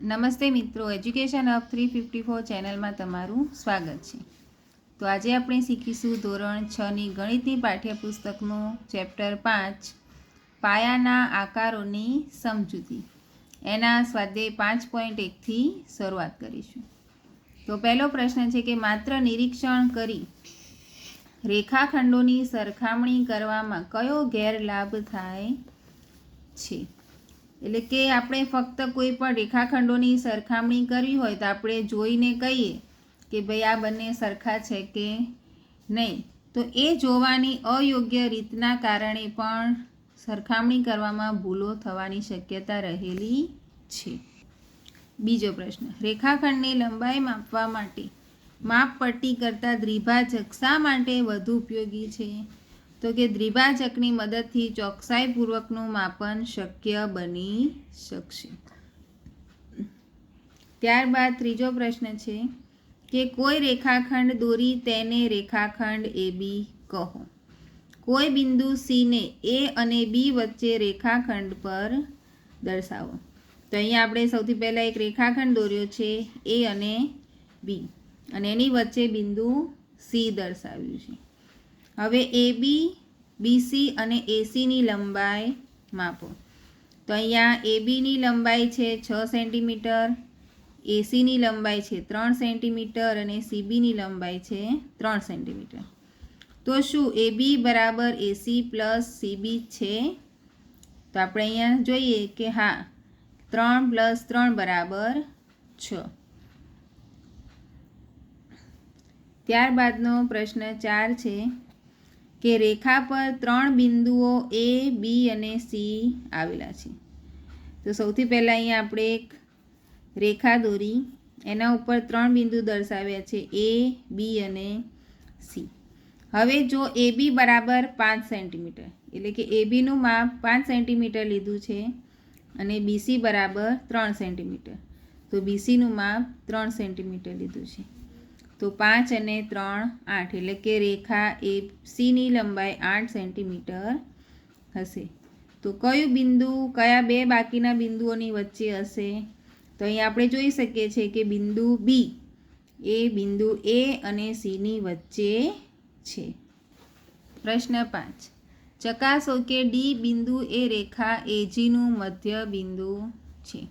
નમસ્તે મિત્રો education up three fifty four ચેનલમાં તમારું સ્વાગત છે. તો આજે આપણે શીખીશું ધોરણ છની ગણિતની પાઠ્યપુસ્તકનું ચેપ્ટર પાંચ, પાયાના આકારોની સમજૂતી. એના સ્વાધ્યાય પાંચ પોઈન્ટ એકથી શરૂઆત કરીશું. તો પહેલો પ્રશ્ન છે કે માત્ર નિરીક્ષણ કરી રેખાખંડોની સરખામણી કરવામાં કયો ગેરલાભ થાય છે? એટલે કે આપણે ફક્ત કોઈ પણ રેખાખંડોની સરખામણી કરવી હોય તો આપણે જોઈને કહીએ કે ભાઈ આ બંને સરખા છે કે નહીં. તો એ જોવાની અયોગ્ય રીતના કારણે પણ સરખામણી કરવામાં ભૂલો થવાની શક્યતા રહેલી છે. બીજો પ્રશ્ન, રેખાખંડની લંબાઈ માપવા માટે માપપટ્ટી કરતાં દ્વિભાજક શા માટે વધુ ઉપયોગી છે? તો કે દ્વિભાજકની મદદથી ચોકસાઈપૂર્વકનું માપન શક્ય બની શકશે. ત્યારબાદ ત્રીજો પ્રશ્ન છે કે કોઈ રેખાખંડ દોરી તેને રેખાખંડ એ બી કહો. કોઈ બિંદુ સીને એ અને બી વચ્ચે રેખાખંડ પર દર્શાવો. તો અહીંયા આપણે સૌથી પહેલાં એક રેખાખંડ દોર્યો છે એ અને બી. અને એની વચ્ચે બિંદુ સી દર્શાવ્યું છે. હવે એ બી બીસી અને એસીની લંબાઈ માપો. તો અહીંયા એ બીની લંબાઈ છે છ સેન્ટીમીટર એસીની લંબાઈ છે ત્રણ સેન્ટીમીટર અને સીબીની લંબાઈ છે ત્રણ સેન્ટીમીટર. તો શું એ બી બરાબર એસી પ્લસ સીબી છે? તો આપણે અહીંયા જોઈએ કે હા, ત્રણ પ્લસ ત્રણ બરાબર છ. ત્યારબાદનો પ્રશ્ન ચાર છે કે રેખા પર ત્રણ બિંદુઓ એ બી અને સી આવેલા છે. તો સૌથી પહેલાં અહીંયા આપણે એક રેખા દોરી. એના ઉપર ત્રણ બિંદુ દર્શાવ્યા છે એ બી અને સી હવે જો એ બી બરાબર પાંચ સેન્ટીમીટર, એટલે કે એ બીનું માપ પાંચ સેન્ટીમીટર લીધું છે અને બીસી બરાબર ત્રણ સેન્ટીમીટર, તો બીસીનું માપ ત્રણ સેન્ટીમીટર લીધું છે. તો પાંચ અને ત્રણ આઠ, એટલે કે રેખા એ સીની લંબાઈ આઠ સેન્ટીમીટર હશે. તો કયું બિંદુ, કયા બે બાકીના બિંદુઓની વચ્ચે હશે? તો અહીં આપણે જોઈ શકીએ છીએ કે બિંદુ બી એ બિંદુ એ અને સીની વચ્ચે છે. પ્રશ્ન પાંચ. ચકાસો કે ડી બિંદુ એ રેખા એજીનું મધ્ય બિંદુ છે.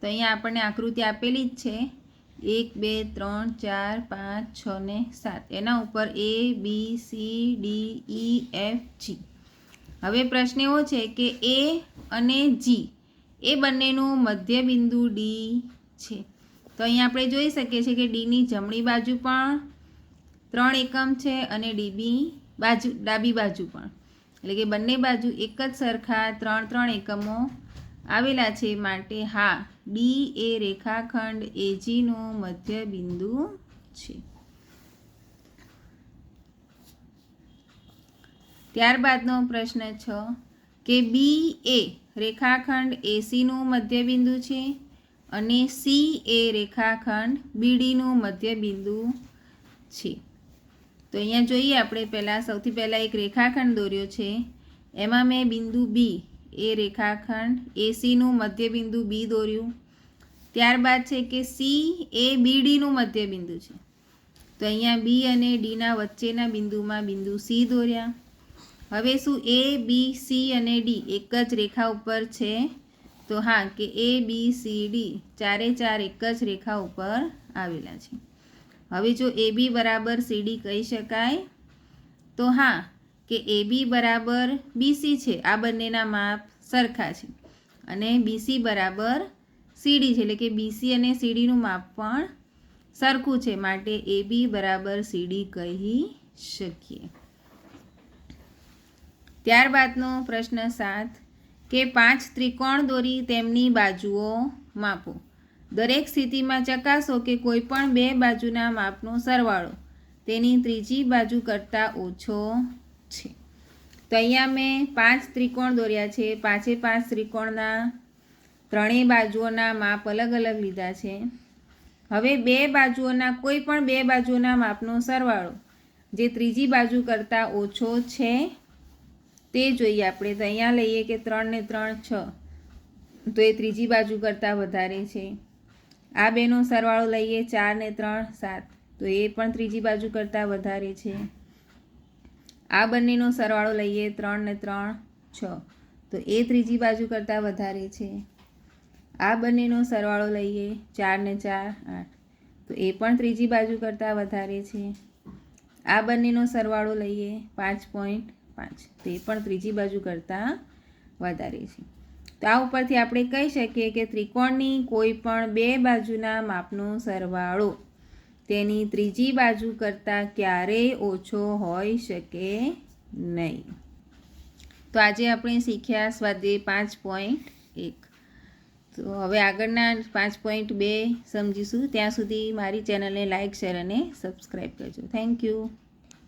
તો અહીંયા આપણને આકૃતિ આપેલી જ છે. એક, બે, ત્રણ, ચાર, પાંચ, છ ને સાત. એના ઉપર A B C D E F G હવે પ્રશ્ન એવો છે કે એ અને જી એ બંનેનું મધ્ય બિંદુ ડી છે. તો અહીંયા આપણે જોઈ શકીએ છીએ કે ડીની જમણી બાજુ પણ ત્રણ એકમ છે અને ડીબી બાજુ, ડાબી બાજુ પણ. એટલે કે બંને બાજુ એક જ સરખા ત્રણ ત્રણ એકમો આવેલા છે માટે હા ડી એ રેખાખંડ એજીનું મધ્ય બિંદુ છે. ત્યારબાદનો પ્રશ્ન છ, કે બી એ રેખાખંડ એસીનું મધ્ય બિંદુ છે અને સી એ રેખાખંડ બીડીનું મધ્ય બિંદુ છે. તો અહીંયા જોઈએ આપણે પહેલાં, સૌથી પહેલાં એક રેખાખંડ દોર્યો છે. એમાં મેં બિંદુ બી એ રેખાખંડ એસીનું મધ્યબિંદુ બી દોર્યું. ત્યારબાદ છે કે સી એ બીડીનું મધ્યબિંદુ છે. તો અહીંયા બી અને ડીના વચ્ચેના બિંદુમાં બિંદુ સી દોર્યા. હવે શું એ, બી, સી અને ડી એક જ રેખા ઉપર છે? તો હા, કે એ, બી, સી, ડી ચારે ચાર એક જ રેખા ઉપર આવેલા છે. હવે જો એ બી બરાબર સીડી કહી શકાય, તો હા કે એ બી બરાબર બીસી છે. આ બંનેના માપ સરખા છે. અને બીસી બરાબર સીડી છે. એટલે કે બીસી અને સીડીનું માપ પણ સરખું છે. માટે એ બી બરાબર સીડી કહી શકીએ. ત્યારબાદનો પ્રશ્ન સાત, કે પાંચ ત્રિકોણ દોરી તેમની બાજુઓ માપો. દરેક સ્થિતિમાં ચકાસો કે કોઈપણ બે બાજુના માપનો સરવાળો. તેની ત્રીજી બાજુ કરતાં ઓછો છે. તો અહીંયા મેં પાંચ ત્રિકોણ દોર્યા છે. પાંચે પાંચ ત્રિકોણના ત્રણેય બાજુઓના માપ અલગ અલગ લીધા છે. હવે બે બાજુઓના, કોઈ પણ બે બાજુઓના માપનો સરવાળો જે ત્રીજી બાજુ કરતાં ઓછો છે તે જોઈએ આપણે. તો અહીંયા લઈએ કે ત્રણ ને ત્રણ છ. તો એ ત્રીજી બાજુ કરતાં વધારે છે. આ બેનો સરવાળો લઈએ ચાર ને ત્રણ સાત. તો એ પણ ત્રીજી બાજુ કરતાં વધારે છે. આ બંનેનો સરવાળો લઈએ ત્રણ ને ત્રણ, છ. તો એ ત્રીજી બાજુ કરતાં વધારે છે. આ બંનેનો સરવાળો લઈએ ચાર ને ચાર, આઠ. તો એ પણ ત્રીજી બાજુ કરતાં વધારે છે. આ બંનેનો સરવાળો લઈએ પાંચ પોઈન્ટ પાંચ. તો એ પણ ત્રીજી બાજુ કરતાં વધારે છે. તો આ ઉપરથી આપણે કહી શકીએ કે ત્રિકોણની કોઈ પણ બે બાજુના માપનો સરવાળો તેની ત્રીજી બાજુ કરતાં ક્યારેય ઓછો હોઈ શકે નહીં. તો આજે આપણે શીખ્યા સ્વાધ્યાય પાંચ પોઈન્ટ એક. તો હવે આગળના પાંચ પોઈન્ટ બે સમજીશું. ત્યાં સુધી મારી ચેનલને લાઇક શેર અને સબસ્ક્રાઈબ કરજો. Thank you